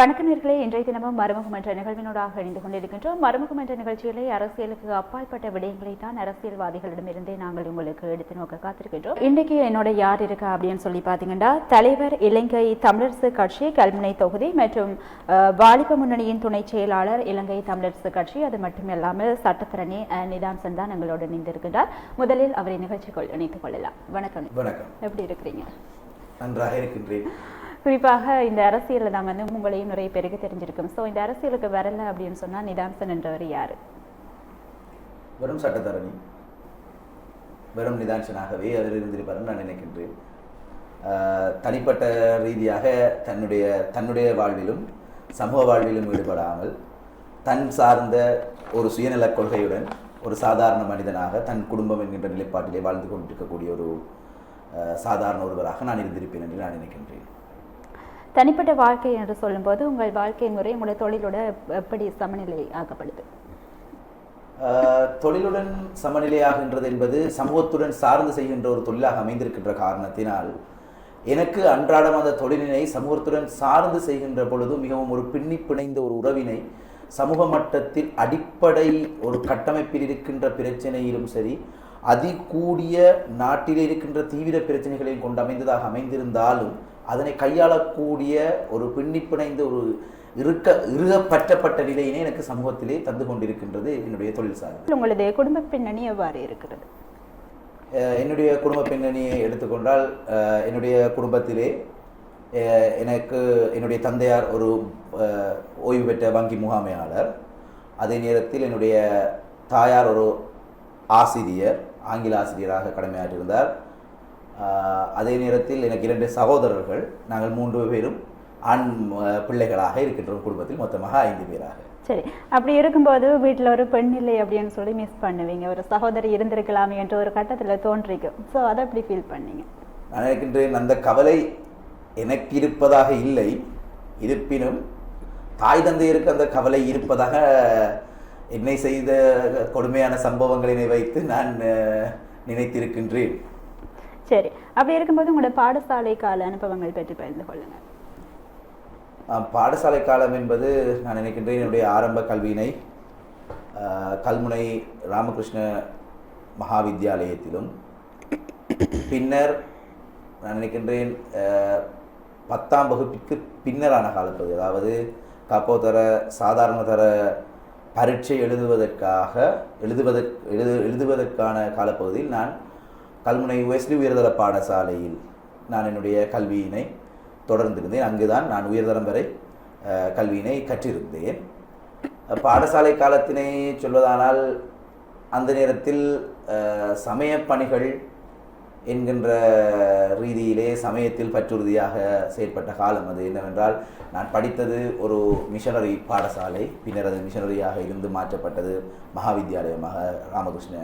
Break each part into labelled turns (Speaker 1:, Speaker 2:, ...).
Speaker 1: வணக்க நேர்களே. இன்றைய தினமும் மறுமுகம் என்ற நிகழ்வினூடாக இணைந்து கொண்டிருக்கின்றோம். மறுமுகம் என்ற நிகழ்ச்சியிலே அரசியலுக்கு அப்பாற்பட்ட விடயங்களை தான் அரசியல்வாதிகளிடமிருந்தே நாங்கள் உங்களுக்கு எடுத்து நோக்க காத்திருக்கின்றோம். இன்றைக்கு என்னோட யார் இருக்கா அப்படின்னு சொல்லி பார்த்தீங்கன்னா தலைவர் இலங்கை தமிழரசு கட்சி கல்முனை தொகுதி மற்றும் வாலிப முன்னணியின் துணை செயலாளர் இலங்கை தமிழரசு கட்சி. அது மட்டுமில்லாமல் சட்டத்தரணி அஹ், நிதாம்சன் தான் எங்களோடு இணைந்திருக்கின்றார். முதலில் அவரை நிகழ்ச்சிக்குள் இணைத்துக் கொள்ளலாம். வணக்கம்.
Speaker 2: வணக்கம்.
Speaker 1: எப்படி இருக்கிறீங்க?
Speaker 2: நன்றாக இருக்கின்றேன்.
Speaker 1: குறிப்பாக இந்த அரசியலில் தான் வந்து உங்களையும் நிறைய பேருக்கு தெரிஞ்சிருக்கும். ஸோ இந்த அரசியலுக்கு வரல அப்படின்னு சொன்னால் நிதாம்சன் என்றவர் யார்?
Speaker 2: வெறும் சட்டத்தரணி. வெறும் நிதான்சனாகவே அவர் இருந்திருப்பார் நான் நினைக்கின்றேன். தனிப்பட்ட ரீதியாக தன்னுடைய தன்னுடைய வாழ்விலும் சமூக வாழ்விலும் ஈடுபடாமல் தன் சார்ந்த ஒரு சுயநலக் கொள்கையுடன் ஒரு சாதாரண மனிதனாக தன் குடும்பம் என்கின்ற நிலைப்பாட்டிலே வாழ்ந்து கொண்டிருக்கக்கூடிய ஒரு சாதாரண ஒருவராக நான் இருந்திருப்பேன் என்று நான் நினைக்கின்றேன்.
Speaker 1: தனிப்பட்ட வாழ்க்கை என்று சொல்லும்போது உங்கள் வாழ்க்கை முறை உங்களுடைய தொழிலோட எப்படி சமநிலை ஆக்கப்படுது
Speaker 2: தொழிலுடன் சமநிலையாகின்றது என்பது சமூகத்துடன் சார்ந்து செய்கின்ற ஒரு தொழிலாக அமைந்திருக்கின்ற காரணத்தினால் எனக்கு அன்றாடம் அந்த தொழிலினை சமூகத்துடன் சார்ந்து செய்கின்ற பொழுது மிகவும் ஒரு பின்னி பிணைந்த ஒரு உறவினை சமூக மட்டத்தில் அடிப்படை ஒரு கட்டமைப்பில் இருக்கின்ற பிரச்சனையிலும் சரி அதிகூடிய நாட்டில் இருக்கின்ற தீவிர பிரச்சனைகளையும் கொண்டு அமைந்ததாக அமைந்திருந்தாலும் அதனை கையாளக்கூடிய ஒரு பின்னி பிணைந்த ஒரு இருக்க இறுக பற்றப்பட்ட நிலையினை எனக்கு சமூகத்திலே தந்து கொண்டிருக்கின்றது என்னுடைய தொழில் சார்ந்து
Speaker 1: உங்களது குடும்ப பின்னணி எவ்வாறு இருக்கிறது?
Speaker 2: என்னுடைய குடும்ப பின்னணியை எடுத்துக்கொண்டால் என்னுடைய குடும்பத்திலே எனக்கு என்னுடைய தந்தையார் ஒரு ஓய்வு பெற்ற வங்கி முகாமையாளர். அதே நேரத்தில் என்னுடைய தாயார் ஒரு ஆசிரியர் ஆங்கில ஆசிரியராக கடமையாற்றியிருந்தார். அதே நேரத்தில் எனக்கு இரண்டு சகோதரர்கள் நாங்கள் மூன்று பேரும் ஆண் பிள்ளைகளாக இருக்கின்றோம் குடும்பத்தில் மொத்தமாக ஐந்து பேராக.
Speaker 1: சரி. அப்படி இருக்கும்போது வீட்டில் ஒரு பெண் இல்லை அப்படின்னு சொல்லி மிஸ் பண்ணுவீங்க. ஒரு சகோதரி இருந்திருக்கலாமே என்ற ஒரு கட்டத்துல தோன்றிக்கும். ஸோ அதை எப்படி ஃபீல் பண்ணீங்க?
Speaker 2: நான் நினைக்கின்றேன் அந்த கவலை எனக்கு இருப்பதாக இல்லை. இருப்பினும் தாய் தந்தையருக்கு அந்த கவலை இருப்பதாக என்னை செய்த கொடுமையான சம்பவங்களினை வைத்து நான் நினைத்திருக்கின்றேன்.
Speaker 1: சரி. அப்படி இருக்கும்போது உங்களோட பாடசாலை கால அனுபவங்கள் பற்றி பகிர்ந்து கொள்ளுங்க
Speaker 2: பாடசாலை காலம் என்பது நான் நினைக்கின்றேன் என்னுடைய ஆரம்ப கல்வியினை கல்முனை ராமகிருஷ்ண மகாவித்யாலயத்திலும் பின்னர் நான் நினைக்கின்றேன் பத்தாம் வகுப்பிற்கு பின்னரான காலப்பகுதி அதாவது கப்போதர சாதாரண தர பரீட்சை எழுதுவதற்காக எழுதுவதற்கு எழுது எழுதுவதற்கான காலப்பகுதியில் நான் கல்முனை உயர்ஸ்லி உயர்தர பாடசாலையில் நான் என்னுடைய கல்வியினை தொடர்ந்திருந்தேன். அங்குதான் நான் உயர்தரம் வரை கல்வியினை கற்றிருந்தேன். பாடசாலை காலத்தினை சொல்வதானால் அந்த நேரத்தில் சமய பணிகள் என்கின்ற ரீதியிலே சமயத்தில் பற்றுறுதியாக செயற்பட்ட காலம் அது என்னவென்றால் நான் படித்தது ஒரு மிஷனரி பாடசாலை பின்னர் அது மிஷனரியாக இருந்து மாற்றப்பட்டது மகாவித்யாலயமாக ராமகிருஷ்ண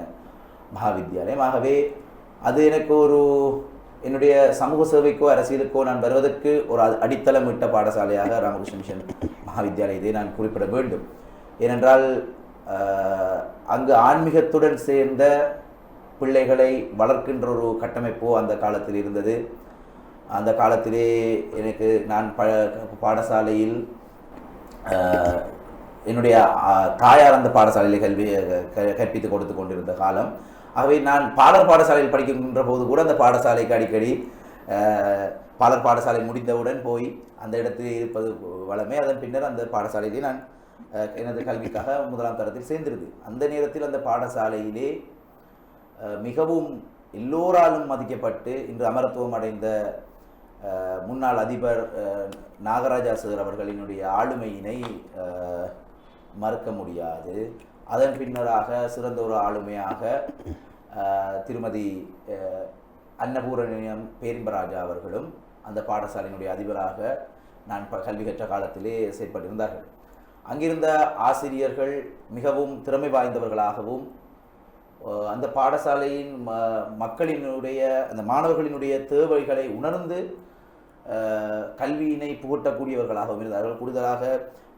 Speaker 2: மகாவித்யாலயம் ஆகவே அது எனக்கு ஒரு என்னுடைய சமூக சேவைக்கோ அரசியலுக்கோ நான் வருவதற்கு ஒரு அடித்தளம் விட்ட பாடசாலையாக ராமகிருஷ்ண மிஷன் மகாவித்யாலயத்தை நான் குறிப்பிட வேண்டும். ஏனென்றால் அங்கு ஆன்மீகத்துடன் சேர்ந்த பிள்ளைகளை வளர்க்கின்ற ஒரு கட்டமைப்போ அந்த காலத்தில் இருந்தது. அந்த காலத்திலே எனக்கு நான் ப பாடசாலையில் என்னுடைய தாயார் அந்த பாடசாலையில் கல்வி க- கற்பித்து கொடுத்து கொண்டிருந்த காலம். ஆகவே நான் பாலர் பாடசாலையில் படிக்கின்ற போது கூட அந்த பாடசாலைக்கு அடிக்கடி பாலர் பாடசாலை முடிந்தவுடன் போய் அந்த இடத்தில் இருப்பது வளமே அதன் பின்னர் அந்த பாடசாலையிலே நான் எனது கல்விக்காக முதலாம் தரத்தில் சேர்ந்திருது அந்த நேரத்தில் அந்த பாடசாலையிலே மிகவும் எல்லோராலும் மதிக்கப்பட்டு இன்று அமரத்துவம் அடைந்த முன்னாள் அதிபர் நாகராஜா சார் அவர்களினுடைய ஆளுமையினை மறுக்க முடியாது. அதன் பின்னராக சிறந்த ஒரு ஆளுமையாக திருமதி அன்னபூரணியம் பேரிம்பராஜா அவர்களும் அந்த பாடசாலையினுடைய அதிபராக நான் ப- கல்வி கற்ற காலத்திலே செயற்பட்டிருந்தார்கள். அங்கிருந்த ஆசிரியர்கள் மிகவும் திறமை வாய்ந்தவர்களாகவும் அந்த பாடசாலையின் ம மக்களினுடைய அந்த மாணவர்களினுடைய தேவைகளை உணர்ந்து கல்வியினை புகட்டக்கூடியவர்களாகவும் இருந்தார்கள். கூடுதலாக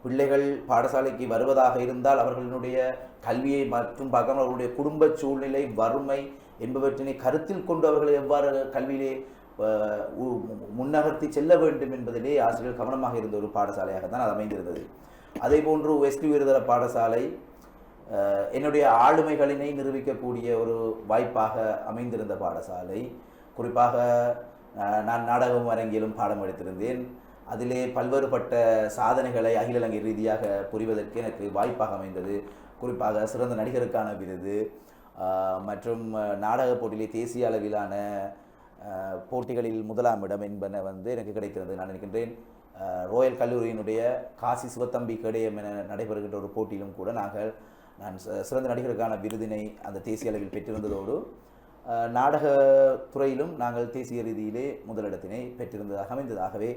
Speaker 2: பிள்ளைகள் பாடசாலைக்கு வருவதாக இருந்தால் அவர்களினுடைய கல்வியை மற்றும் பார்க்காமல் அவர்களுடைய குடும்ப சூழ்நிலை வறுமை என்பவற்றினை கருத்தில் கொண்டு அவர்களை எவ்வாறு கல்வியிலே முன்னகர்த்தி செல்ல வேண்டும் என்பதிலே ஆசிரியர்கள் கவனமாக இருந்த ஒரு பாடசாலையாக தான் அது அமைந்திருந்தது. அதே போன்று வெஸ்ட் உயர்தர பாடசாலை என்னுடைய ஆளுமைகளினை நிரூபிக்கக்கூடிய ஒரு வாய்ப்பாக அமைந்திருந்த பாடசாலை. குறிப்பாக நான் நாடகம் அரங்கிலும் பாடம் எடுத்திருந்தேன். அதிலே பல்வேறுபட்ட சாதனைகளை அகில இலங்கை ரீதியாக புரிவதற்கு எனக்கு வாய்ப்பாக அமைந்தது. குறிப்பாக சிறந்த நடிகருக்கான விருது மற்றும் நாடக போட்டியிலே தேசிய அளவிலான போட்டிகளில் முதலாம் இடம் என்பன வந்து எனக்கு கிடைக்கிறது நான் நினைக்கின்றேன் ரோயல் கல்லூரியினுடைய காசி சிவத்தம்பி கேடயம் என நடைபெறுகின்ற ஒரு போட்டியிலும் கூட நாங்கள் நான் ச- சிறந்த நடிகருக்கான விருதினை அந்த தேசிய அளவில் பெற்றிருந்ததோடு நாடக துறையிலும் நாங்கள் தேசிய ரீதியிலே முதலிடத்தினை பெற்றிருந்ததாக அமைந்ததாகவே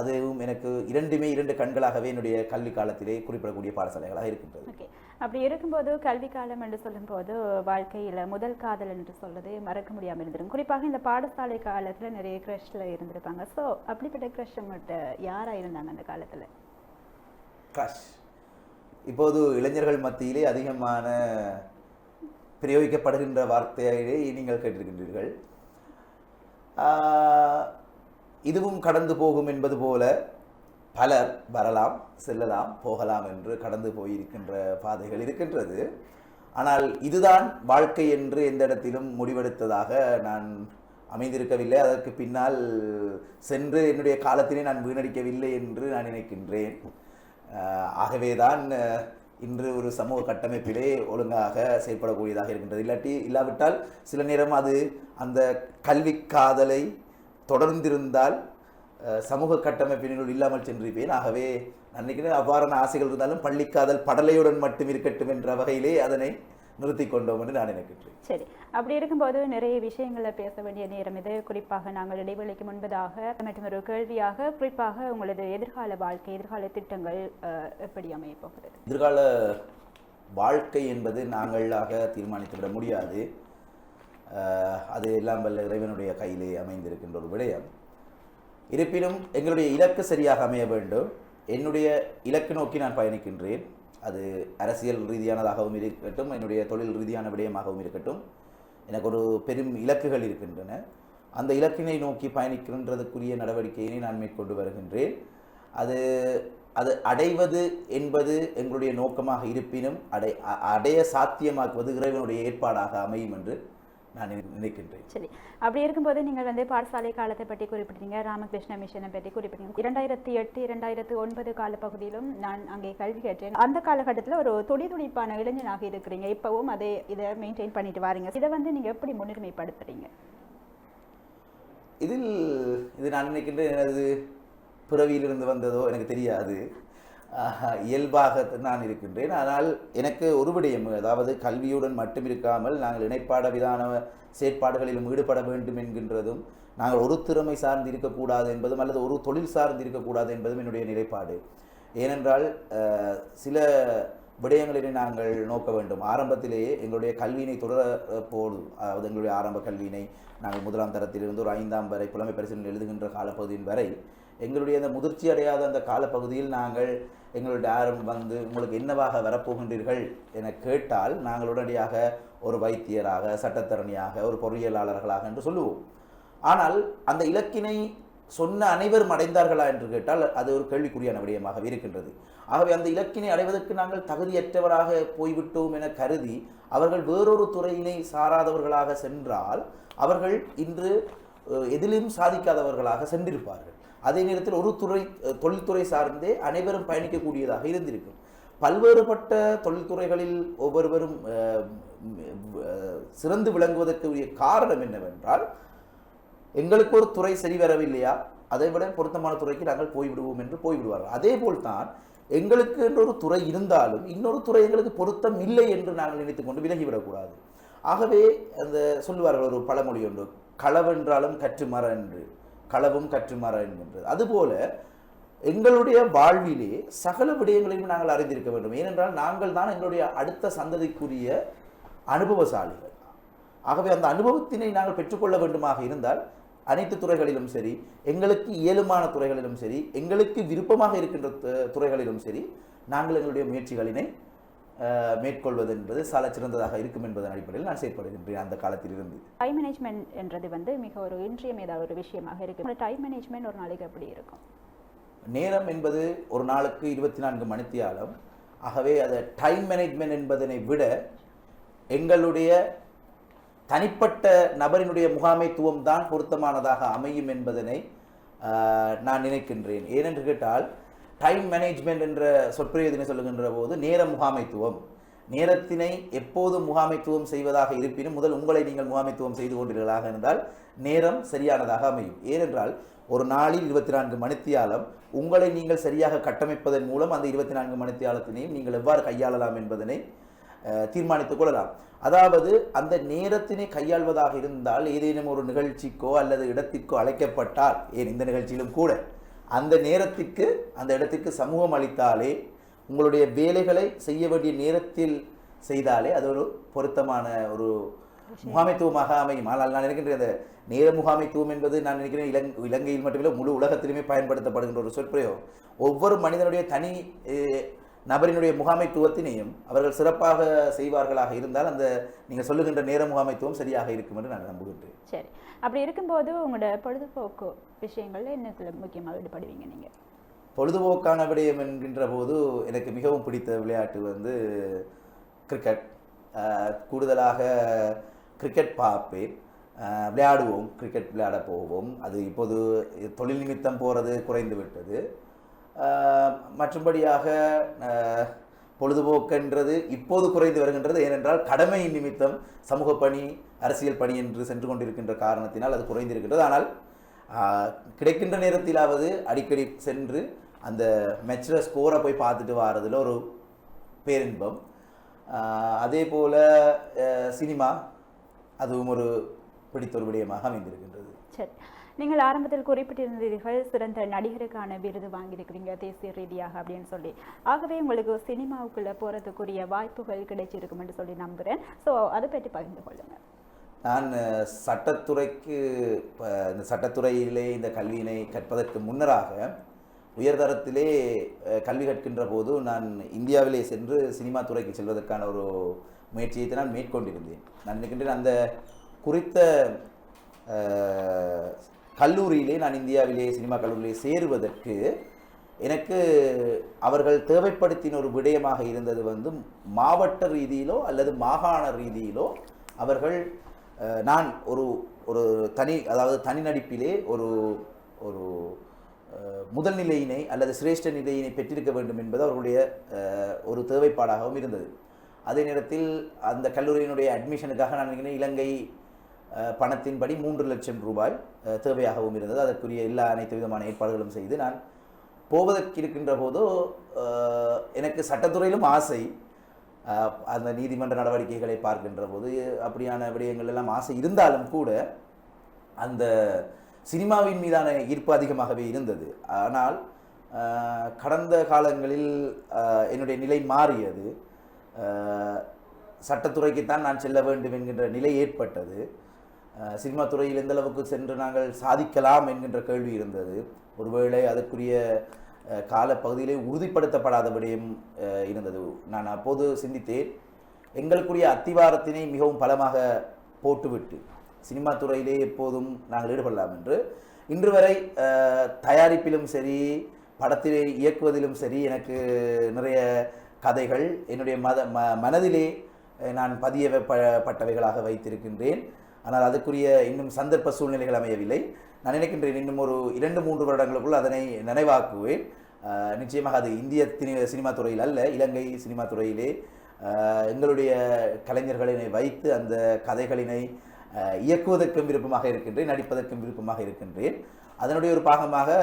Speaker 2: அதுவும் எனக்கு இரண்டுமே இரண்டு கண்களாகவே என்னுடைய கல்வி காலத்திலே குறிப்பிடக்கூடிய பாடசாலைகளாக இருக்கின்றது.
Speaker 1: ஓகே. அப்படி இருக்கும்போது கல்வி காலம் என்று சொல்லும்போது வாழ்க்கையில முதல் காதல் என்று சொல்றது மறக்க முடியாம இருந்திருக்கும். குறிப்பாக இந்த பாடசாலை காலத்துல நிறைய க்ரஷ்ல இருந்திருப்பாங்க. ஸோ அப்படிப்பட்ட க்ரஷ் உங்கள்கிட்ட யாரா இருந்தாங்க அந்த காலத்துல?
Speaker 2: க்ரஷ் இப்போது இளைஞர்கள் மத்தியிலே அதிகமான பிரயோகிக்கப்படுகின்ற வார்த்தையிலே நீங்கள் கேட்டிருக்கின்றீர்கள். இதுவும் கடந்து போகும் என்பது போல பலர் வரலாம் செல்லலாம் போகலாம் என்று கடந்து போயிருக்கின்ற பாதைகள் இருக்கின்றது. ஆனால் இதுதான் வாழ்க்கை என்று எந்த இடத்திலும் முடிவெடுத்ததாக நான் அமைந்திருக்கவில்லை. அதற்கு பின்னால் சென்று என்னுடைய காலத்தினை நான் வீணடிக்கவில்லை என்று நான் நினைக்கின்றேன். ஆகவே ஆகவேதான் இன்று ஒரு சமூக கட்டமைப்பிலே ஒழுங்காக செயல்படக்கூடியதாக இருக்கின்றது. இல்லாட்டி இல்லாவிட்டால் சில நேரம் அது அந்த கல்வி காதலை தொடர்ந்திருந்தால் சமூக கட்டமைப்பினுள் இல்லாமல் சென்றிருப்பேன். ஆகவே நான் நினைக்கிறேன் அவ்வாறான ஆசைகள் இருந்தாலும் பள்ளிக்காதல் படலையுடன் மட்டும் இருக்கட்டும் என்ற வகையிலே அதனை நிறுத்தி கொண்டோம் என்று நான் நினைக்கின்றேன்.
Speaker 1: சரி. அப்படி இருக்கும்போது நிறைய விஷயங்களை பேச வேண்டிய நேரம் இது. குறிப்பாக நாங்கள் இடைவெளிக்கு முன்பதாக மற்றும் ஒரு கேள்வியாக குறிப்பாக உங்களது எதிர்கால வாழ்க்கை எதிர்கால திட்டங்கள் எப்படி அமையப் போகிறது?
Speaker 2: எதிர்கால வாழ்க்கை என்பது நாங்களாக தீர்மானித்து விட முடியாது. அது எல்லாம் வல்ல இறைவனுடைய கையிலே அமைந்திருக்கின்ற ஒரு விடயம். இருப்பினும் எங்களுடைய இலக்கு சரியாக அமைய வேண்டும். என்னுடைய இலக்கு நோக்கி நான் பயணிக்கின்றேன். அது அரசியல் ரீதியானதாகவும் இருக்கட்டும் என்னுடைய தொழில் ரீதியான விடயமாகவும் இருக்கட்டும். எனக்கு ஒரு பெரும் இலக்குகள் இருக்கின்றன. அந்த இலக்கினை நோக்கி பயணிக்கின்றதுக்குரிய நடவடிக்கையினை நான் மேற்கொண்டு வருகின்றேன். அது அது அடைவது என்பது எங்களுடைய நோக்கமாக இருப்பினும் அடை அ- அடைய சாத்தியமாக்குவது இறைவனுடைய ஏற்பாடாக அமையும் என்று நான் நினை- நினைக்கின்றேன்
Speaker 1: சரி. அப்படி இருக்கும்போது நீங்கள் வந்து பாடசாலை காலத்தை பற்றி குறிப்பிட்டீங்க ராமகிருஷ்ண மிஷனை பற்றி குறிப்பிட்டீங்க இரண்டாயிரத்தி எட்டு இரண்டாயிரத்தி ஒன்பது காலப்பகுதியிலும் நான் அங்கே கல்வி கற்றேன். அந்த காலகட்டத்தில் ஒரு துடிதுடிப்பான இளைஞனாக இருக்கிறீங்க. இப்பவும் அதை இதை மெயின்டைன் பண்ணிட்டு வாரீங்க. இதை வந்து நீங்க எப்படி முன்னுரிமைப்படுத்துறீங்க?
Speaker 2: இதில் இது நான் நினைக்கின்றேன் எனது பிறவியிலிருந்து வந்ததோ எனக்கு தெரியாது. இயல்பாக நான் இருக்கின்றேன். ஆனால் எனக்கு ஒரு விடயம் அதாவது கல்வியுடன் மட்டும் இருக்காமல் நாங்கள் இணைப்பாட விதான செயற்பாடுகளிலும் ஈடுபட வேண்டும் என்கின்றதும் நாங்கள் ஒரு திறமை சார்ந்து இருக்கக்கூடாது என்பதும் அல்லது ஒரு தொழில் சார்ந்து இருக்கக்கூடாது என்பதும் என்னுடைய நிலைப்பாடு. ஏனென்றால் சில விடயங்களினை நாங்கள் நோக்க வேண்டும். ஆரம்பத்திலேயே எங்களுடைய கல்வியினை தொடர போது அதாவது எங்களுடைய ஆரம்ப கல்வியினை நாங்கள் முதலாம் தரத்திலிருந்து ஒரு ஐந்தாம் வரை புலமை பரிசீலனை எழுதுகின்ற காலப்பகுதியின் வரை எங்களுடைய அந்த முதிர்ச்சி அடையாத அந்த காலப்பகுதியில் நாங்கள் எங்களுடைய ஆரம் வந்து உங்களுக்கு என்னவாக வரப்போகின்றீர்கள் என கேட்டால் நாங்கள் உடனடியாக ஒரு வைத்தியராக சட்டத்தரணியாக ஒரு பொறியியலாளர்களாக என்று சொல்லுவோம். ஆனால் அந்த இலக்கினை சொன்ன அனைவரும் அடைந்தார்களா என்று கேட்டால் அது ஒரு கேள்விக்குரியான விடயமாக இருக்கின்றது. ஆகவே அந்த இலக்கினை அடைவதற்கு நாங்கள் தகுதியற்றவராக போய்விட்டோம் என கருதி அவர்கள் வேறொரு துறையினை சாராதவர்களாக சென்றால் அவர்கள் இன்று எதிலும் சாதிக்காதவர்களாக சென்றிருப்பார்கள். அதே நேரத்தில் ஒரு துறை தொழில்துறை சார்ந்தே அனைவரும் பயணிக்கக்கூடியதாக இருந்திருக்கும். பல்வேறுபட்ட தொழில்துறைகளில் ஒவ்வொருவரும் அஹ், அஹ், சிறந்து விளங்குவதற்குரிய காரணம் என்னவென்றால் எங்களுக்கு ஒரு துறை சரி வரவில்லையா? அதை விட பொருத்தமான துறைக்கு நாங்கள் போய்விடுவோம் என்று போய்விடுவார்கள். அதே போல்தான் எங்களுக்கு என்ற ஒரு துறை இருந்தாலும் இன்னொரு துறை எங்களுக்கு பொருத்தம் இல்லை என்று நாங்கள் நினைத்துக்கொண்டு விலகிவிடக்கூடாது. ஆகவே அந்த சொல்லுவார்கள் ஒரு பழமொழி ஒன்று களவென்றாலும் கற்றுமர என்று களவும் கற்றுமாற என்கின்றது அதுபோல எங்களுடைய வாழ்விலே சகல விடயங்களையும் நாங்கள் அறிந்திருக்க வேண்டும். ஏனென்றால் நாங்கள் தான் எங்களுடைய அடுத்த சந்ததிக்குரிய அனுபவசாலிகள். ஆகவே அந்த அனுபவத்தினை நாங்கள் பெற்றுக்கொள்ள வேண்டுமாக இருந்தால் அனைத்து துறைகளிலும் சரி எங்களுக்கு இயலுமான துறைகளிலும் சரி எங்களுக்கு விருப்பமாக இருக்கின்ற து- துறைகளிலும் சரி நாங்கள் எங்களுடைய முயற்சிகளினை மேற்கொள்வது என்பது சால சிறந்ததாக இருக்கும் என்பதன் அடிப்படையில் நான் செயற்படுகின்றேன் அந்த காலத்தில் இருந்து
Speaker 1: டைம் மேனேஜ்மெண்ட் என்றது வந்து மிக ஒரு இன்றியமையாத ஒரு விஷயமாக இருக்கு. டைம் மேனேஜ்மெண்ட் ஒரு நாளைக்கு எப்படி இருக்கும்.
Speaker 2: நேரம் என்பது ஒரு நாளுக்கு இருபத்தி நான்கு மணித்தியாலம். ஆகவே அதை டைம் மேனேஜ்மெண்ட் என்பதனை விட எங்களுடைய தனிப்பட்ட நபரினுடைய முகாமைத்துவம் தான் பொருத்தமானதாக அமையும் என்பதனை நான் நினைக்கின்றேன். ஏனென்று கேட்டால் டைம் மேனேஜ்மெண்ட் என்ற சொற்பிரயோஜனை சொல்லுகின்ற போது நேர முகாமைத்துவம். நேரத்தினை எப்போது முகாமைத்துவம் செய்வதாக இருப்பினும் முதல் உங்களை நீங்கள் முகாமைத்துவம் செய்து கொண்டீர்களாக இருந்தால் நேரம் சரியானதாக அமையும். ஏனென்றால் ஒரு நாளில் இருபத்தி நான்கு மணித்தியாலம் உங்களை நீங்கள் சரியாக கட்டமைப்பதன் மூலம் அந்த இருபத்தி நான்கு மணித்தியாலத்தினையும் நீங்கள் எவ்வாறு கையாளலாம் என்பதனை தீர்மானித்துக் கொள்ளலாம். அதாவது அந்த நேரத்தினை கையாள்வதாக இருந்தால் ஏதேனும் ஒரு நிகழ்ச்சிக்கோ அல்லது இடத்திற்கோ அழைக்கப்பட்டால் ஏன் இந்த நிகழ்ச்சியிலும் கூட அந்த நேரத்திற்கு அந்த இடத்திற்கு சமூகம் அளித்தாலே உங்களுடைய வேலைகளை செய்ய வேண்டிய நேரத்தில் செய்தாலே அது ஒரு பொருத்தமான ஒரு முகாமைத்துவமாக அமையும். ஆனால் நான் நினைக்கின்றேன் அந்த நேர முகாமைத்துவம் என்பது நான் நினைக்கிறேன் இலங் இலங்கையில் மட்டுமில்லை முழு உலகத்திலுமே பயன்படுத்தப்படுகின்ற ஒரு சொற்பிரயோகம் ஒவ்வொரு மனிதனுடைய தனி நபரினுடைய முகாமைத்துவத்தினையும் அவர்கள் சிறப்பாக செய்வார்களாக இருந்தால் அந்த நீங்கள் சொல்லுகின்ற நேர முகாமைத்துவம் சரியாக இருக்கும் என்று நான் நம்புகின்றேன்.
Speaker 1: சரி. அப்படி இருக்கும்போது உங்களோட பொழுதுபோக்கு விஷயங்களில் என்ன முக்கியமாக ஈடுபடுவீங்க நீங்கள்
Speaker 2: பொழுதுபோக்கான விடயம் என்கின்ற போது எனக்கு மிகவும் பிடித்த விளையாட்டு வந்து கிரிக்கெட் கூடுதலாக கிரிக்கெட் பார்ப்பேன். விளையாடுவோம். கிரிக்கெட் விளையாட போவோம். அது இப்போது தொழில் நிமித்தம் போகிறது குறைந்து விட்டது. மற்றும்படியாக பொழுதுபோக்குன்றது பொழுதுபோக்கென்றது இப்போது குறைந்து வருகின்றது. ஏனென்றால் கடமை நிமித்தம் சமூக பணி அரசியல் பணி என்று சென்று கொண்டிருக்கின்ற காரணத்தினால் அது குறைந்திருக்கின்றது. ஆனால் கிடைக்கின்ற நேரத்திலாவது அடிக்கடி சென்று அந்த மெச்சில் ஸ்கோரை போய் பார்த்துட்டு வாரதுல ஒரு பேரின்பம். அதே போல் சினிமா அதுவும் ஒரு பிடித்த ஒரு விடயமாக அமைந்திருக்கின்றது.
Speaker 1: சரி. நீங்கள் ஆரம்பத்தில் குறிப்பிட்டிருந்தீர்கள் சிறந்த நடிகருக்கான விருது வாங்கியிருக்கிறீங்க தேசிய ரீதியாக அப்படின்னு சொல்லி. ஆகவே உங்களுக்கு சினிமாவுக்குள்ளே போகிறதுக்குரிய வாய்ப்புகள் கிடைச்சிருக்கும் என்று சொல்லி நம்புகிறேன் ஸோ அதை பற்றி பகிர்ந்து கொள்ளுங்கள்.
Speaker 2: நான் சட்டத்துறைக்கு இப்போ இந்த சட்டத்துறையிலே இந்த கல்வியினை கற்பதற்கு முன்னராக உயர்தரத்திலே கல்வி கற்கின்ற போது நான் இந்தியாவிலே சென்று சினிமா துறைக்கு செல்வதற்கான ஒரு முயற்சியை நான் மேற்கொண்டிருந்தேன். நான் நினைக்கின்றேன் அந்த குறித்த கல்லூரியிலே நான் இந்தியாவிலே சினிமா கல்லூரியிலே சேருவதற்கு எனக்கு அவர்கள் தேவைப்படுத்தின ஒரு விடயமாக இருந்தது வந்து மாவட்ட ரீதியிலோ அல்லது மாகாண ரீதியிலோ அவர்கள் நான் ஒரு ஒரு தனி அதாவது தனி நடிப்பிலே ஒரு ஒரு முதல் நிலையினை அல்லது சிரேஷ்ட நிலையினை பெற்றிருக்க வேண்டும் என்பது அவர்களுடைய ஒரு தேவைப்பாடாகவும் இருந்தது. அதே நேரத்தில் அந்த கல்லூரியினுடைய அட்மிஷனுக்காக நான் நினைக்கிறேன் இலங்கை பணத்தின்படி மூன்று லட்சம் ரூபாய் தேவையாகவும் இருந்தது. அதற்குரிய எல்லா அனைத்து விதமான ஏற்பாடுகளும் செய்து நான் போவதற்கு இருக்கின்ற போதோ எனக்கு சட்டத்துறையிலும் ஆசை அந்த நீதிமன்ற நடவடிக்கைகளை பார்க்கின்ற போது அப்படியான விடயங்கள் எல்லாம் ஆசை இருந்தாலும் கூட அந்த சினிமாவின் மீதான ஈர்ப்பு அதிகமாகவே இருந்தது. ஆனால் கடந்த காலங்களில் என்னுடைய நிலை மாறியது. சட்டத்துறைக்குத்தான் நான் செல்ல வேண்டும் என்கின்ற நிலை ஏற்பட்டது. சினிமா துறையில் எந்த அளவுக்கு சென்று நாங்கள் சாதிக்கலாம் என்கின்ற கேள்வி இருந்தது. ஒருவேளை அதற்குரிய காலப்பகுதியிலே உறுதிப்படுத்தப்படாதபடியும் இருந்தது. நான் அப்போது சிந்தித்தேன். எங்களுக்குரிய அத்திவாரத்தினை மிகவும் பலமாக போட்டுவிட்டு சினிமா துறையிலே எப்போதும் நாங்கள் ஈடுபடலாம் என்று இன்று வரை தயாரிப்பிலும் சரி படத்திலே இயக்குவதிலும் சரி எனக்கு நிறைய கதைகள் என்னுடைய மத ம மனதிலே நான் பதிய ப பட்டவைகளாக வைத்திருக்கின்றேன். ஆனால் அதுக்குரிய இன்னும் சந்தர்ப்ப சூழ்நிலைகள் அமையவில்லை. நான் நினைக்கின்றேன் இன்னும் ஒரு இரண்டு மூன்று வருடங்களுக்குள் அதனை நினைவாக்குவேன். நிச்சயமாக அது இந்திய தினி- சினிமா துறையில் அல்ல இலங்கை சினிமா துறையிலே. எங்களுடைய கலைஞர்களினை வைத்து அந்த கதைகளினை இயக்குவதற்கும் விருப்பமாக இருக்கின்றேன் நடிப்பதற்கும் விருப்பமாக இருக்கின்றேன். அதனுடைய ஒரு பாகமாக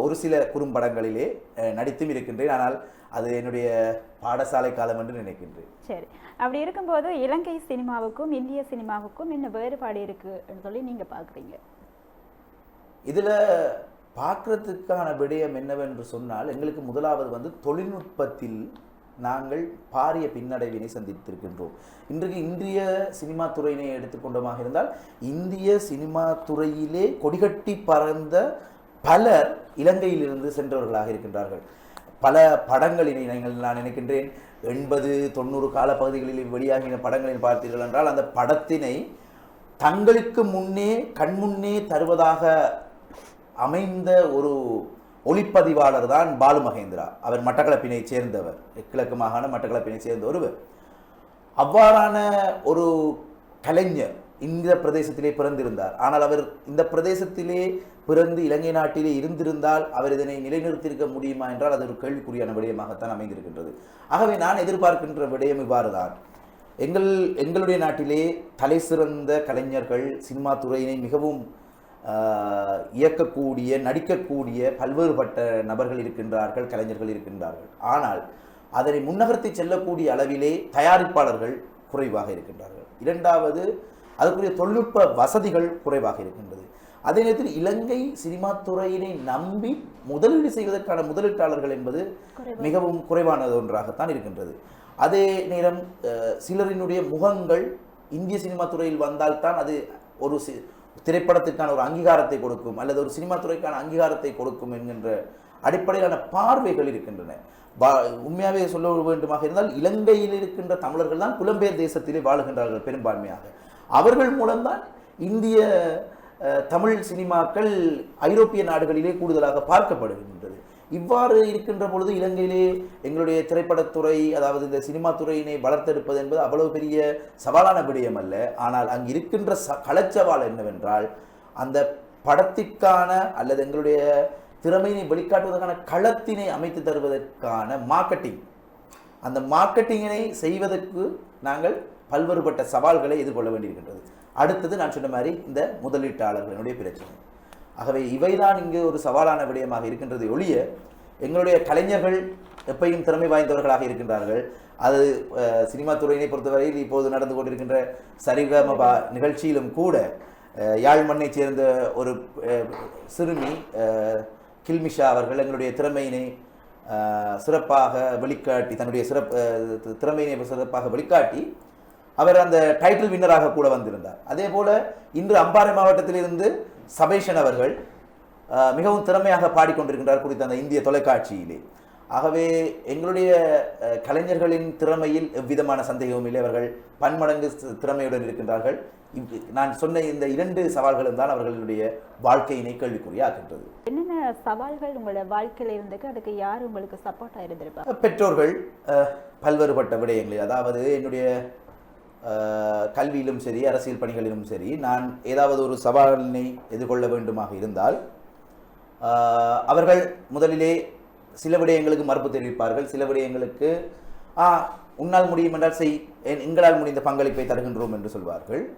Speaker 2: ஒரு சில குறும்படங்களிலே நடித்தும் இருக்கின்றேன். ஆனால் அது என்னுடைய பாடசாலை காலம் என்று நினைக்கின்றேன்.
Speaker 1: சரி. அப்படி இருக்கும்போது இலங்கை சினிமாவுக்கும் இந்திய சினிமாவுக்கும் என்ன வேறுபாடு இருக்குன்னு சொல்லி நீங்கள் பார்க்குறீங்க.
Speaker 2: இதில் பார்க்குறதுக்கான விடயம் என்னவென்று சொன்னால் எங்களுக்கு முதலாவது வந்து தொழில்நுட்பத்தில் நாங்கள் பாரிய பின்னடைவினை சந்தித்திருக்கின்றோம். இன்றைக்கு இந்திய சினிமா துறையினை எடுத்துக்கொண்டோமாக இருந்தால் இந்திய சினிமா துறையிலே கொடிகட்டி பறந்த பலர் இலங்கையிலிருந்து சென்றவர்களாக இருக்கின்றார்கள். பல படங்களினை நீங்கள் நான் நினைக்கின்றேன் எண்பது தொண்ணூறு காலப்பகுதிகளில் வெளியாகின படங்களில் பார்த்தீர்கள் என்றால் அந்த படத்தினை தங்களுக்கு முன்னே கண்முன்னே தருவதாக அமைந்த ஒரு ஒளிப்பதிவாளர் தான் பாலு மகேந்திரா அவர் மட்டக்களப்பினை சேர்ந்தவர். கிழக்கு மாகாண மட்டக்களப்பினை சேர்ந்த ஒருவர். அவ்வாறான ஒரு கலைஞர் இந்த பிரதேசத்திலே பிறந்திருந்தார். ஆனால் அவர் இந்த பிரதேசத்திலே பிறந்து இலங்கை நாட்டிலே இருந்திருந்தால் அவர் இதனை நிலைநிறுத்தியிருக்க முடியுமா என்றால் அது ஒரு கேள்விக்குறியான விடயமாகத்தான் அமைந்திருக்கின்றது. ஆகவே நான் எதிர்பார்க்கின்ற விடயம் இவ்வாறுதான். எங்கள் எங்களுடைய நாட்டிலே தலை சிறந்த கலைஞர்கள் சினிமா துறையினை மிகவும் இயக்கக்கூடிய நடிக்கக்கூடிய பல்வேறுபட்ட நபர்கள் இருக்கின்றார்கள் கலைஞர்கள் இருக்கின்றார்கள். ஆனால் அதனை முன்னகர்த்தி செல்லக்கூடிய அளவிலே தயாரிப்பாளர்கள் குறைவாக இருக்கின்றார்கள். இரண்டாவது அதுக்குரிய தொழில்நுட்ப வசதிகள் குறைவாக இருக்கின்றது. அதே நேரத்தில் இலங்கை சினிமா துறையினை நம்பி முதலீடு செய்வதற்கான முதலீட்டாளர்கள் என்பது மிகவும் குறைவானது ஒன்றாகத்தான் இருக்கின்றது. அதே நேரம் சிலரினுடைய முகங்கள் இந்திய சினிமா துறையில் வந்தால்தான் அது ஒரு திரைப்படத்திற்கான ஒரு அங்கீகாரத்தை கொடுக்கும் அல்லது ஒரு சினிமா துறைக்கான அங்கீகாரத்தை கொடுக்கும் என்கின்ற அடிப்படையிலான பார்வைகள் இருக்கின்றன. உண்மையாகவே சொல்ல வேண்டுமாக இருந்தால் இலங்கையில் இருக்கின்ற தமிழர்கள் தான் புலம்பெயர் தேசத்திலே வாழுகின்றார்கள் பெரும்பான்மையாக. அவர்கள் மூலம்தான் இந்திய தமிழ் சினிமாக்கள் ஐரோப்பிய நாடுகளிலே கூடுதலாக பார்க்கப்படுகின்றது. இவ்வாறு இருக்கின்ற பொழுது இலங்கையிலே எங்களுடைய திரைப்படத்துறை அதாவது இந்த சினிமா துறையினை வளர்த்தெடுப்பது என்பது அவ்வளவு பெரிய சவாலான விடயம் அல்ல. ஆனால் அங்கு இருக்கின்ற ச கலச்சவால் என்னவென்றால் அந்த படத்திற்கான அல்லது எங்களுடைய திறமையினை வெளிக்காட்டுவதற்கான களத்தினை அமைத்து தருவதற்கான மார்க்கெட்டிங் அந்த மார்க்கெட்டிங்கினை செய்வதற்கு நாங்கள் பல்வேறுபட்ட சவால்களை எதிர்கொள்ள வேண்டியிருக்கின்றது. அடுத்தது நான் சொன்ன மாதிரி இந்த முதலீட்டாளர்களுடைய பிரச்சனை. ஆகவே இவைதான் இங்கு ஒரு சவாலான விடயமாக இருக்கின்றது ஒழிய எங்களுடைய கலைஞர்கள் எப்பையும் திறமை வாய்ந்தவர்களாக இருக்கின்றார்கள். அது சினிமா துறையினை பொறுத்தவரையில் இப்போது நடந்து கொண்டிருக்கின்ற சரிகமபா நிகழ்ச்சியிலும் கூட யாழ் மண்ணைச் சேர்ந்த ஒரு சிறுமி கில்மிஷா அவர்கள் எங்களுடைய திறமையினை சிறப்பாக வெளிக்காட்டி தன்னுடைய சிறப்பு திறமையினை சிறப்பாக வெளிக்காட்டி அவர் அந்த டைட்டில் வின்னராக கூட வந்திருந்தார். அதே போல் இன்று அம்பாறை மாவட்டத்திலிருந்து சபேஷன் அவர்கள் மிகவும் திறமையாக பாடிக்கொண்டிருக்கின்றார் குறித்த அந்த இந்திய தொலைக்காட்சியிலே. ஆகவே எங்களுடைய கலைஞர்களின் திறமையில் எவ்விதமான சந்தேகமும் இல்லை. அவர்கள் பன்மடங்கு திறமையுடன் இருக்கின்றார்கள். நான் சொன்ன இந்த இரண்டு சவால்களும் தான் அவர்களுடைய வாழ்க்கையினை கேள்விக்குறியாக்கின்றது
Speaker 1: என்னென்ன சவால்கள் உங்களோட வாழ்க்கையில இருந்துக்கு அதுக்கு யார் உங்களுக்கு சப்போர்ட்டா இருந்திருப்பா?
Speaker 2: பெற்றோர்கள் பல்வேறுபட்ட விடயங்களில் அதாவது என்னுடைய கல்வியிலும் சரி அரசியல் பணிகளிலும் சரி நான் ஏதாவது ஒரு சவாலினை எதிர்கொள்ள வேண்டுமாக இருந்தால் அவர்கள் முதலிலே சில விடயங்களுக்கு மறுப்பு தெரிவிப்பார்கள். சில விடயங்களுக்கு ஆ உன்னால் முடியும் என்றால் செய் என்- எங்களால் முடிந்த பங்களிப்பை தருகின்றோம் என்று சொல்வார்கள்.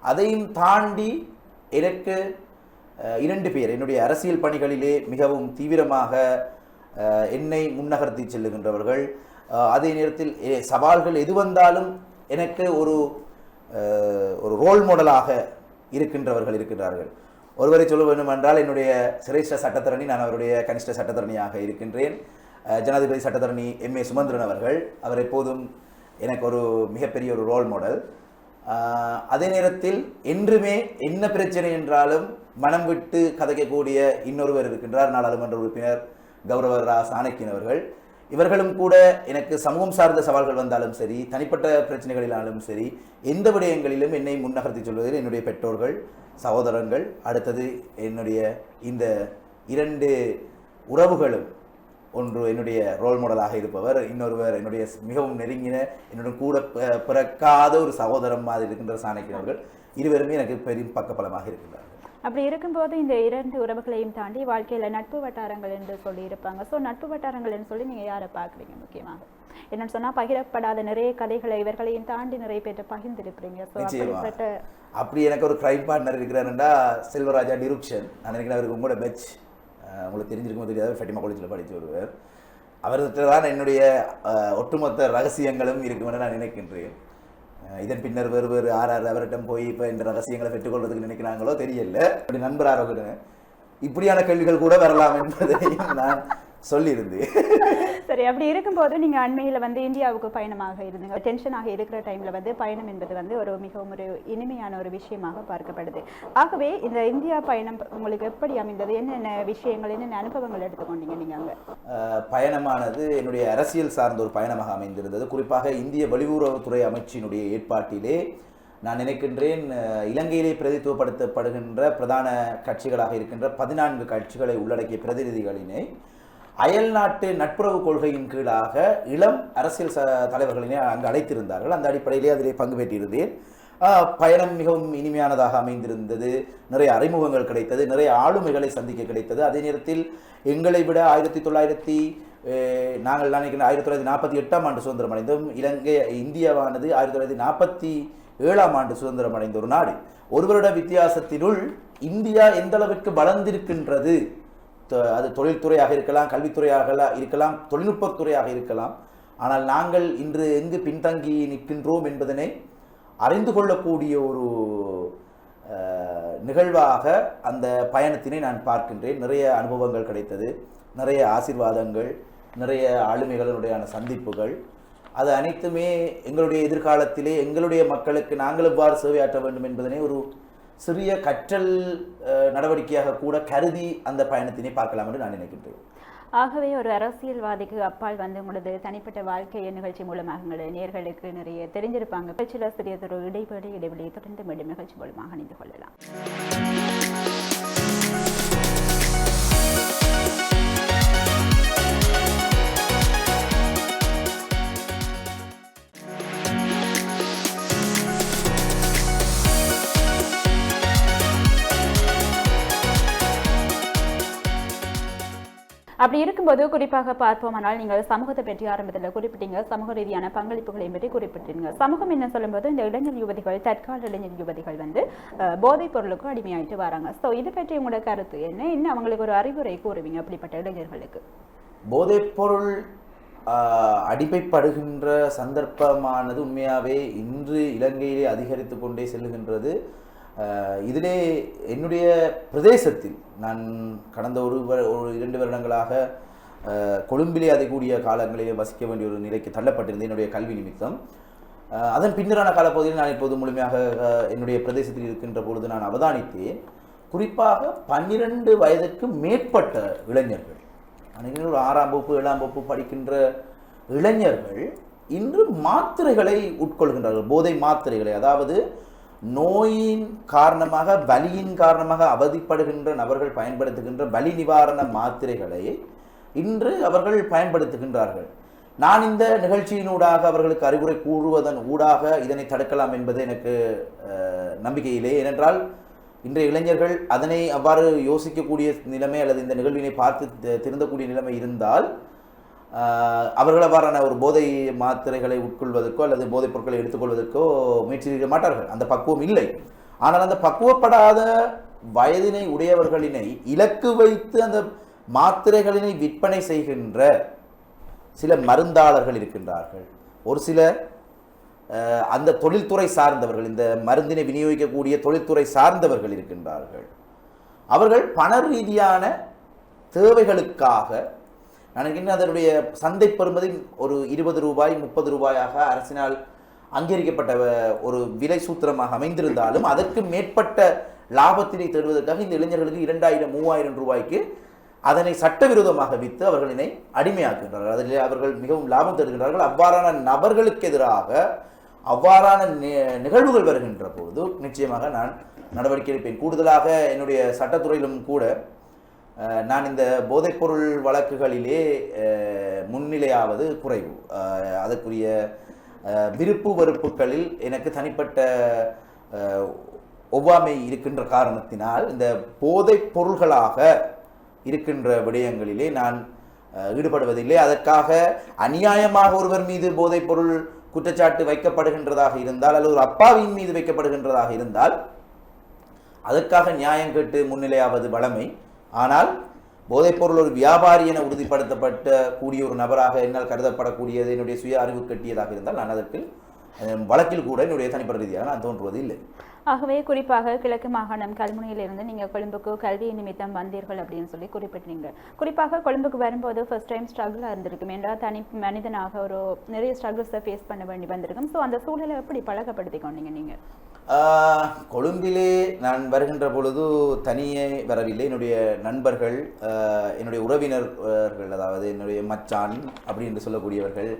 Speaker 2: அதையும் தாண்டி எனக்கு இரண்டு பேர் என்னுடைய அரசியல் பணிகளிலே மிகவும் தீவிரமாக என்னை முன்னகர்த்தி செல்லுகின்றவர்கள். அதே நேரத்தில் சவால்கள் எது வந்தாலும் எனக்கு ஒரு ஒரு ரோல் மாடலாக இருக்கின்றவர்கள் இருக்கின்றார்கள். ஒருவரை சொல்ல வேண்டும் என்றால் என்னுடைய சிரேஷ்ட சட்டத்தரணி நான் அவருடைய கனிஷ்ட சட்டத்தரணியாக இருக்கின்றேன். ஜனாதிபதி சட்டத்தரணி எம் ஏ சுமந்திரன் அவர்கள் அவர் எப்போதும் எனக்கு ஒரு மிகப்பெரிய ஒரு ரோல் மாடல் அதே நேரத்தில் என்றுமே என்ன பிரச்சனை என்றாலும் மனம் விட்டு கதைக்கக்கூடிய இன்னொருவர் இருக்கின்றார் நாடாளுமன்ற உறுப்பினர் கௌரவ ரா சாணக்கியன் அவர்கள். இவர்களும் கூட எனக்கு சமூகம் சார்ந்த சவால்கள் வந்தாலும் சரி தனிப்பட்ட பிரச்சனைகளினாலும் சரி எந்த விடயங்களிலும் என்னை முன்னகர்த்தி சொல்வதில் என்னுடைய பெற்றோர்கள் சகோதரங்கள் அடுத்தது என்னுடைய இந்த இரண்டு உறவுகளும் ஒன்று என்னுடைய ரோல் மாடலாக இருப்பவர் இன்னொருவர் என்னுடைய மிகவும் நெருங்கின என்னுடன் கூட பிறக்காத ஒரு சகோதரம் மாதிரி இருக்கின்ற சாணக்கியவர்கள் இருவருமே எனக்கு பெரும் பக்கபலமாக இருக்கின்றார்
Speaker 1: அப்படி இருக்கும்போது இந்த இரண்டு உறவுகளையும் தாண்டி வாழ்க்கையில நட்பு வட்டாரங்கள் என்று சொல்லி இருப்பாங்க ஸோ நட்பு வட்டாரங்கள்னு சொல்லி நீங்க யாரை பார்க்குறீங்க முக்கியமாக என்னன்னு சொன்னா பகிரப்படாத நிறைய கதைகளை இவர்களையும் தாண்டி நிறைய பேர்ட்ட பகிர்ந்திருக்கிறீங்க. ஸோ. அப்படிப்பட்ட
Speaker 2: அப்படி எனக்கு ஒரு கிரைம் பார்ட்னர் இருக்கிறாருண்டா செல்வராஜா டிருப்ஷன் நான் நினைக்கிறேன் அவருக்கு உங்களோட பெச் உங்களுக்கு தெரிஞ்சிருக்குமோ தெரியாது ஃபெட்டிமா காலேஜில் படித்து வருவார். அவர்கிட்ட தான் என்னுடைய ஒட்டுமொத்த ரகசியங்களும் இருக்கும் என நான் நினைக்கின்றேன். இதன் பின்னர் வேறு வேறு ஆர் ஆர் அவரிடம் போய் இப்போ இந்த ரகசியங்களை பெற்றுக்கொள்வதற்கு நினைக்கிறாங்களோ தெரியல. அப்படி நண்பர் ஆரோக்கியம் இப்படியான கேள்விகள் கூட வரலாம் என்பதை நான் சொல்லியிருந்தேன்
Speaker 1: சரி அப்படி இருக்கும்போது நீங்க அண்மையில வந்து இந்தியாவுக்கு பயணமாக இருந்தீங்க. டென்ஷனாக இருக்கிற டைம்ல வந்து பயணம் என்பது வந்து ஒரு மிகவும் ஒரு இனிமையான ஒரு விஷயமாக பார்க்கப்படுது. ஆகவே இந்த இந்தியா பயணம் உங்களுக்கு எப்படி அமைந்தது? என்னென்ன விஷயங்கள் என்னென்ன அனுபவங்கள் எடுத்துக்கொண்டீங்க நீங்க அங்க?
Speaker 2: பயணமானது என்னுடைய அரசியல் சார்ந்த ஒரு பயணமாக அமைந்திருந்தது. குறிப்பாக இந்திய வெளியுறவுத்துறை அமைச்சினுடைய ஏற்பாட்டிலே நான் நினைக்கின்றேன் இலங்கையிலே பிரதித்துவப்படுத்தப்படுகின்ற பிரதான கட்சிகளாக இருக்கின்ற பதினான்கு கட்சிகளை உள்ளடக்கிய பிரதிநிதிகளினை அயல் நாட்டு நட்புறவு கொள்கையின் கீழாக இளம் அரசியல் ச தலைவர்களினை அங்கு அழைத்திருந்தார்கள் அந்த அடிப்படையிலே அதிலே பங்கு பெற்றிருந்தேன். பயணம் மிகவும் இனிமையானதாக அமைந்திருந்தது. நிறைய அறிமுகங்கள் கிடைத்தது. நிறைய ஆளுமைகளை சந்திக்க கிடைத்தது. அதே நேரத்தில் எங்களை விட ஆயிரத்தி தொள்ளாயிரத்தி நாங்கள் நினைக்கிற ஆயிரத்தி தொள்ளாயிரத்தி நாற்பத்தி எட்டாம் ஆண்டு சுதந்திரம் அடைந்தோம். இலங்கை இந்தியாவானது ஆயிரத்தி தொள்ளாயிரத்தி நாற்பத்தி ஏழாம் ஆண்டு சுதந்திரம் அடைந்த ஒரு நாடு. ஒருவரோட வித்தியாசத்தினுள் இந்தியா எந்த அளவிற்கு வளர்ந்திருக்கின்றது அது தொழில்துறையாக இருக்கலாம் கல்வித்துறையாக இருக்கலாம் தொழில்நுட்பத்துறையாக இருக்கலாம். ஆனால் நாங்கள் இன்று எங்கு பின்தங்கி நிற்கின்றோம் என்பதனை அறிந்து கொள்ளக்கூடிய ஒரு நிகழ்வாக அந்த பயணத்தினை நான் பார்க்கின்றேன். நிறைய அனுபவங்கள் கிடைத்தது. நிறைய ஆசீர்வாதங்கள் நிறைய ஆளுமைகளினுடையான சந்திப்புகள். அது அனைத்துமே எங்களுடைய எதிர்காலத்திலே எங்களுடைய மக்களுக்கு நாங்கள் எவ்வாறு சேவையாற்ற வேண்டும் என்பதனை ஒரு சிறிய கற்றல் நடவடிக்கையாக கூட கருதி அந்த பயணத்தினை பார்க்கலாம் என்று நான் நினைக்கின்றேன்.
Speaker 1: ஆகவே ஒரு அரசியல்வாதிக்கு அப்பால் வந்து உங்களது தனிப்பட்ட வாழ்க்கை நிகழ்ச்சி மூலமாக உங்களுடைய நேர்களுக்கு நிறைய தெரிஞ்சிருப்பாங்க. பேச்சில் சிறியதொரு இடைவெளி இடைவெளியை தொடர்ந்து மீண்டும் நிகழ்ச்சி மூலமாக அணிந்து கொள்ளலாம். அப்படி இருக்கும்போது குறிப்பாக பார்ப்போமானால் நீங்கள் சமூகத்தை பற்றி ஆரம்பத்தில் குறிப்பிட்டீங்க. சமூக ரீதியான பங்களிப்புகளையும் பற்றி குறிப்பிட்டீங்க சமூகம் என்ன சொல்லும்போது இந்த இளைஞர் யுவதிகள் தற்கால இளைஞர் யுவதிகள் வந்து போதைப் பொருளுக்கும் அடிமையாயிட்டு வராங்க. ஸோ இது பற்றி உங்களோட கருத்து என்ன? என்ன அவங்களுக்கு ஒரு அறிவுரை கூறுவீங்க அப்படிப்பட்ட இளைஞர்களுக்கு?
Speaker 2: போதைப்பொருள் ஆஹ், அடிமைப்படுகின்ற சந்தர்ப்பமானது உண்மையாகவே இன்று இலங்கையிலே அதிகரித்து கொண்டே செல்லுகின்றது. இதிலே என்னுடைய பிரதேசத்தில் நான் கடந்த ஒரு வரு- ஒரு இரண்டு வருடங்களாக கொழும்பிலே அதை கூடிய காலங்களிலே வசிக்க வேண்டிய ஒரு நிலைக்கு தள்ளப்பட்டிருந்தேன் என்னுடைய கல்வி நிமித்தம். அதன் பின்னரான காலப்பகுதியில் நான் இப்போது முழுமையாக என்னுடைய பிரதேசத்தில் இருக்கின்ற பொழுது நான் அவதானித்தேன். குறிப்பாக பன்னிரண்டு வயதுக்கு மேற்பட்ட இளைஞர்கள் அன்றைக்கு ஒரு ஆறாம் வகுப்பு ஏழாம் வகுப்பு படிக்கின்ற இளைஞர்கள் இன்று மாத்திரைகளை உட்கொள்கின்றார்கள் போதை மாத்திரைகளை. அதாவது நோயின் காரணமாக வலியின் காரணமாக அவதிப்படுகின்ற நபர்கள் பயன்படுத்துகின்ற வலி நிவாரண மாத்திரைகளை இன்று அவர்கள் பயன்படுத்துகின்றார்கள். நான் இந்த நிகழ்ச்சியினூடாக அவர்களுக்கு அறிவுரை கூறுவதன் ஊடாக இதனை தடுக்கலாம் என்பது எனக்கு நம்பிக்கையிலே. ஏனென்றால் இன்றைய இளைஞர்கள் அதனை அவ்வாறு யோசிக்கக்கூடிய நிலைமை அல்லது இந்த நிகழ்வினை பார்த்து திருந்தக்கூடிய நிலைமை இருந்தால் ஆஹ், ஒரு போதை மாத்திரைகளை உட்கொள்வதற்கோ அல்லது போதைப் பொருட்களை எடுத்துக்கொள்வதற்கோ முயற்சி செய்ய மாட்டார்கள். அந்த பக்குவம் இல்லை. ஆனால் அந்த பக்குவப்படாத வயதினை உடையவர்களினை இலக்கு வைத்து அந்த மாத்திரைகளினை விற்பனை செய்கின்ற சில மருந்தாளர்கள் இருக்கின்றார்கள். ஒரு சில அந்த தொழில்துறை சார்ந்தவர்கள் இந்த மருந்தினை விநியோகிக்கக்கூடிய தொழில்துறை சார்ந்தவர்கள் இருக்கின்றார்கள். அவர்கள் பண ரீதியான தேவைகளுக்காக நான் நினைக்கிறேன் அதனுடைய சந்தை பெறுமதி ஒரு இருபது ரூபாய் முப்பது ரூபாயாக அரசினால் அங்கீகரிக்கப்பட்ட ஒரு விலை சூத்திரமாக அமைந்திருந்தாலும் அதற்கு மேற்பட்ட லாபத்தினை தேடுவதற்காக இந்த இளைஞர்களுக்கு இரண்டாயிரம் மூவாயிரம் ரூபாய்க்கு அதனை சட்டவிரோதமாக விற்று அவர்களினை அடிமையாக்குகின்றார்கள். அதில் அவர்கள் மிகவும் லாபம் தருகின்றார்கள். அவ்வாறான நபர்களுக்கு எதிராக அவ்வாறான நிகழ்வுகள் வருகின்ற பொழுது நிச்சயமாக நான் நடவடிக்கை எடுப்பேன் கூடுதலாக என்னுடைய சட்டத்துறையிலும் கூட நான் இந்த போதைப்பொருள் வழக்குகளிலே முன்னிலையாவது குறைவு. அதற்குரிய விருப்பு வெறுப்புகளில் எனக்கு தனிப்பட்ட ஒவ்வாமை இருக்கின்ற காரணத்தினால் இந்த போதைப் பொருள்களாக இருக்கின்ற விடயங்களிலே நான் ஈடுபடுவதில்லை. அதற்காக அநியாயமாக ஒருவர் மீது போதைப் பொருள் குற்றச்சாட்டு வைக்கப்படுகின்றதாக இருந்தால் அல்லது ஒரு அப்பாவின் மீது வைக்கப்படுகின்றதாக இருந்தால் அதற்காக நியாயம் கேட்டு முன்னிலையாவது வளமை. ஆனால் போதைப்பொருள் ஒரு வியாபாரி என உறுதிப்படுத்தப்பட்ட கூடிய ஒரு நபராக என்னால் கருதப்படக்கூடியது என்னுடைய சுய அறிவு கட்டியதாக இருந்தால் நான் அதற்கு வழக்கில் கூட என்னுடைய தனிப்பட்ட ரீதியாக நான் தோன்றுவது இல்லை.
Speaker 1: ஆகவே குறிப்பாக கிழக்கு மாகாணம் கல்முனையிலிருந்து நீங்கள் கொழும்புக்கு கல்வி நிமித்தம் வந்தீர்கள் அப்படின்னு சொல்லி குறிப்பிட்டீங்க குறிப்பாக கொழும்புக்கு வரும்போது ஃபர்ஸ்ட் டைம் ஸ்ட்ரகிளாக இருந்திருக்கும். என்றால் தனி மனிதனாக ஒரு நிறைய ஸ்ட்ரகிள்ஸை ஃபேஸ் பண்ண வேண்டி வந்திருக்கும். ஸோ அந்த சூழலை எப்படி பழக்கப்படுத்தி கொண்டீங்க நீங்கள்
Speaker 2: கொழும்பிலே நான் வருகின்ற பொழுது தனியே வரவில்லை. என்னுடைய நண்பர்கள் என்னுடைய உறவினர்கள் அதாவது என்னுடைய மச்சான் அப்படி என்று சொல்லக்கூடியவர்கள்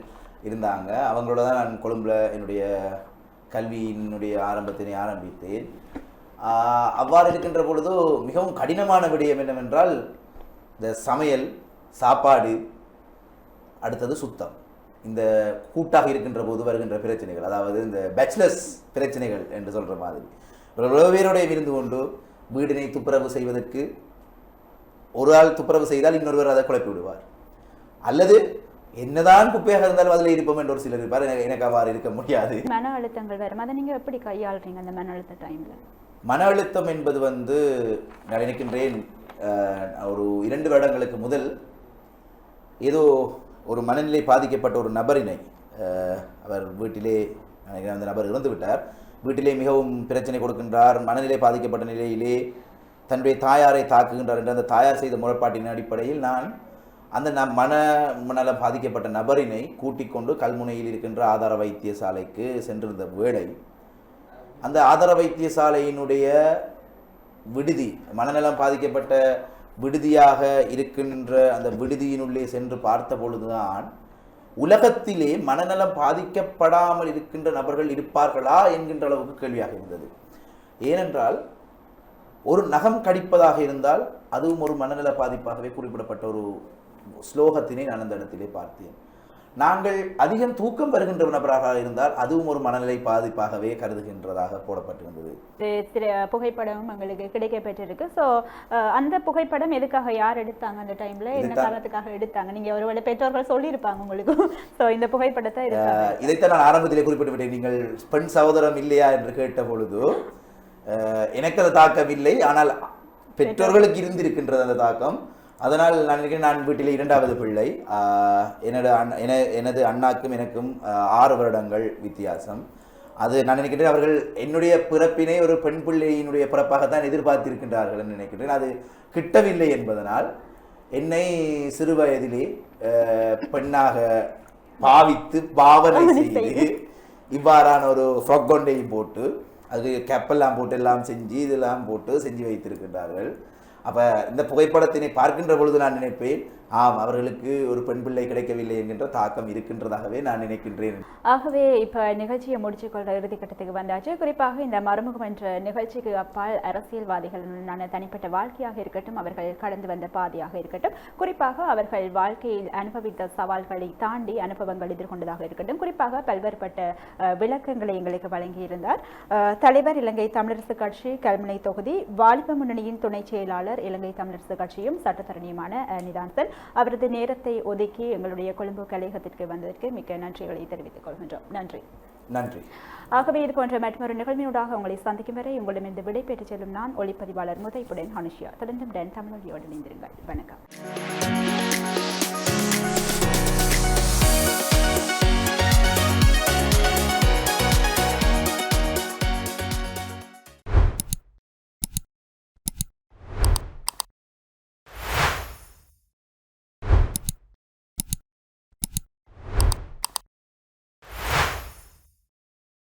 Speaker 2: இருந்தாங்க. அவங்களோட தான் நான் கொழும்பில் என்னுடைய கல்வியினுடைய ஆரம்பத்தினை ஆரம்பித்தேன். அவ்வாறு இருக்கின்ற பொழுது மிகவும் கடினமான விடயம் என்னவென்றால் இந்த சமையல் சாப்பாடு அடுத்தது சுத்தம். இந்த கூட்டாக இருக்கின்ற போது வருகின்ற பிரச்சனைகள் அதாவது இந்த பேச்சுலர்ஸ் பிரச்சனைகள் என்று சொல்ற மாதிரி. இவ்வளவு பேருடைய விருந்து கொண்டு வீடினை துப்புரவு செய்வதற்கு ஒரு ஆள் துப்புரவு செய்தால் இன்னொருவர் அதை குழப்பி விடுவார். அல்லது என்னதான் குப்பையாக இருந்தாலும் அதில் இருப்போம் என்று ஒரு சிலர் இருப்பார். எனக்கு அவ்வாறு இருக்க முடியாது.
Speaker 1: மன அழுத்தங்கள் வரும். அதை நீங்கள் எப்படி கையாளுறீங்க அந்த மன அழுத்த டைமில்
Speaker 2: மன அழுத்தம் என்பது வந்து நான் நினைக்கின்றேன் ஒரு இரண்டு வருடங்களுக்கு முதல் ஏதோ ஒரு மனநிலை பாதிக்கப்பட்ட ஒரு நபரினை அவர் வீட்டிலே அந்த நபர் இறந்து விட்டார் வீட்டிலே மிகவும் பிரச்சனை கொடுக்கின்றார். மனநிலை பாதிக்கப்பட்ட நிலையிலே தன்னுடைய தாயாரை தாக்குகின்றார் என்று அந்த தாயார் செய்த முறைப்பாட்டின் அடிப்படையில் நான் அந்த ந மன மனநலம் பாதிக்கப்பட்ட நபரினை கூட்டிக் கொண்டு கல்முனையில் இருக்கின்ற ஆதார வைத்தியசாலைக்கு சென்றிருந்த வேளை அந்த ஆதார வைத்தியசாலையினுடைய விடுதி மனநலம் பாதிக்கப்பட்ட விடுதியாக இருக்கின்ற அந்த விடுதியினுள்ளே சென்று பார்த்த பொழுதுதான் உலகத்திலே மனநலம் பாதிக்கப்படாமல் இருக்கின்ற நபர்கள் இருப்பார்களா என்கின்ற அளவுக்கு கேள்வியாக இருந்தது. ஏனென்றால் ஒரு நகம் கடிப்பதாக இருந்தால் அதுவும் ஒரு மனநல பாதிப்பாகவே குறிப்பிடப்பட்ட ஒரு ஸ்லோகத்தினை நான் அந்த இடத்திலே பார்த்தேன். நாங்கள் அதிகம் தூக்கம் வருகின்ற நபராக இருந்தால் அதுவும் ஒரு மனநிலை பாதிப்பாகவே கருதுகின்றதாக போடப்பட்டிருந்தது.
Speaker 1: புகைப்படம் எங்களுக்கு கிடைக்க பெற்றிருக்கு ஸோ அந்த புகைப்படம் எதுக்காக யார் எடுத்தாங்க அந்த டைம்ல என்ன. காரணத்துக்காக எடுத்தாங்க? நீங்க ஒருவேளை பெற்றோர்கள் சொல்லியிருப்பாங்க உங்களுக்கு. ஸோ இந்த புகைப்படத்தை
Speaker 2: இதைத்தான் நான் ஆரம்பத்திலே குறிப்பிட்டு விட்டேன் நீங்கள் பெண் சகோதரம் இல்லையா என்று கேட்ட பொழுது எனக்கு அது தாக்கம் இல்லை. ஆனால் பெற்றோர்களுக்கு இருந்திருக்கின்றது அந்த தாக்கம். அதனால் நான் நினைக்கிறேன் நான் வீட்டிலே இரண்டாவது பிள்ளை. என்னோட அண்ண- என- எனது அண்ணாக்கும் எனக்கும் ஆறு வருடங்கள் வித்தியாசம். அது நான் நினைக்கிறேன் அவர்கள் என்னுடைய பிறப்பினை ஒரு பெண் பிள்ளையினுடைய பிறப்பாகத்தான் எதிர்பார்த்திருக்கின்றார்கள் என்று நினைக்கிறேன். அது கிட்டவில்லை என்பதனால் என்னை சிறு வயதிலே பெண்ணாக பாவித்து பாவனை செய்து இவ்வாறான ஒரு ஃப்ராக் போட்டு அது கப்பெல்லாம் போட்டு எல்லாம் செஞ்சு இதெல்லாம் போட்டு செஞ்சு வைத்திருக்கின்றார்கள். அப்ப இந்த புகைப்படத்தினை பார்க்கின்ற பொழுது நான் நினைப்பேன் ஆம் அவர்களுக்கு ஒரு பெண் பிள்ளை கிடைக்கவில்லை என்கின்ற தாக்கம் இருக்கின்றதாகவே நான் நினைக்கின்றேன்.
Speaker 1: ஆகவே இப்ப நிகழ்ச்சியை முடிச்சுக்கொள்ள இறுதி கட்டத்துக்கு வந்தாச்சு. குறிப்பாக இந்த மறுமுகம் என்ற நிகழ்ச்சிக்கு அப்பால் அரசியல்வாதிகளுடனான தனிப்பட்ட வாழ்க்கையாக இருக்கட்டும் அவர்கள் கடந்து வந்த பாதையாக இருக்கட்டும் குறிப்பாக அவர்கள் வாழ்க்கையில் அனுபவித்த சவால்களை தாண்டி அனுபவங்கள் எதிர்கொண்டதாக இருக்கட்டும் குறிப்பாக பல்வேறுபட்ட விளக்கங்களை எங்களுக்கு வழங்கியிருந்தார். தலைவர் இலங்கை தமிழரசு கட்சி கல்முனை தொகுதி வாலிப முன்னணியின் துணை செயலாளர் இலங்கை தமிழரசு கட்சியும் சட்டத்தரணியுமான நிதான்சன் அவரது நேரத்தை ஒதுக்கி எங்களுடைய கொழும்பு கலையகத்திற்கு வந்ததற்கு மிக்க நன்றிகளை தெரிவித்துக் கொள்கின்றோம். நன்றி.
Speaker 2: நன்றி.
Speaker 1: ஆகவே இது போன்ற மற்றொரு நிகழ்வினூடாக உங்களை சந்திக்கும் வரை உங்களிடமிருந்து விடை பெற்றுச் செல்லும் நான் ஒளிப்பதிவாளர் முதைப்புடன் ஹனுஷியா. தொடர்ந்தும் டன் தமிழொலியோடு இணைந்திருங்கள். வணக்கம்.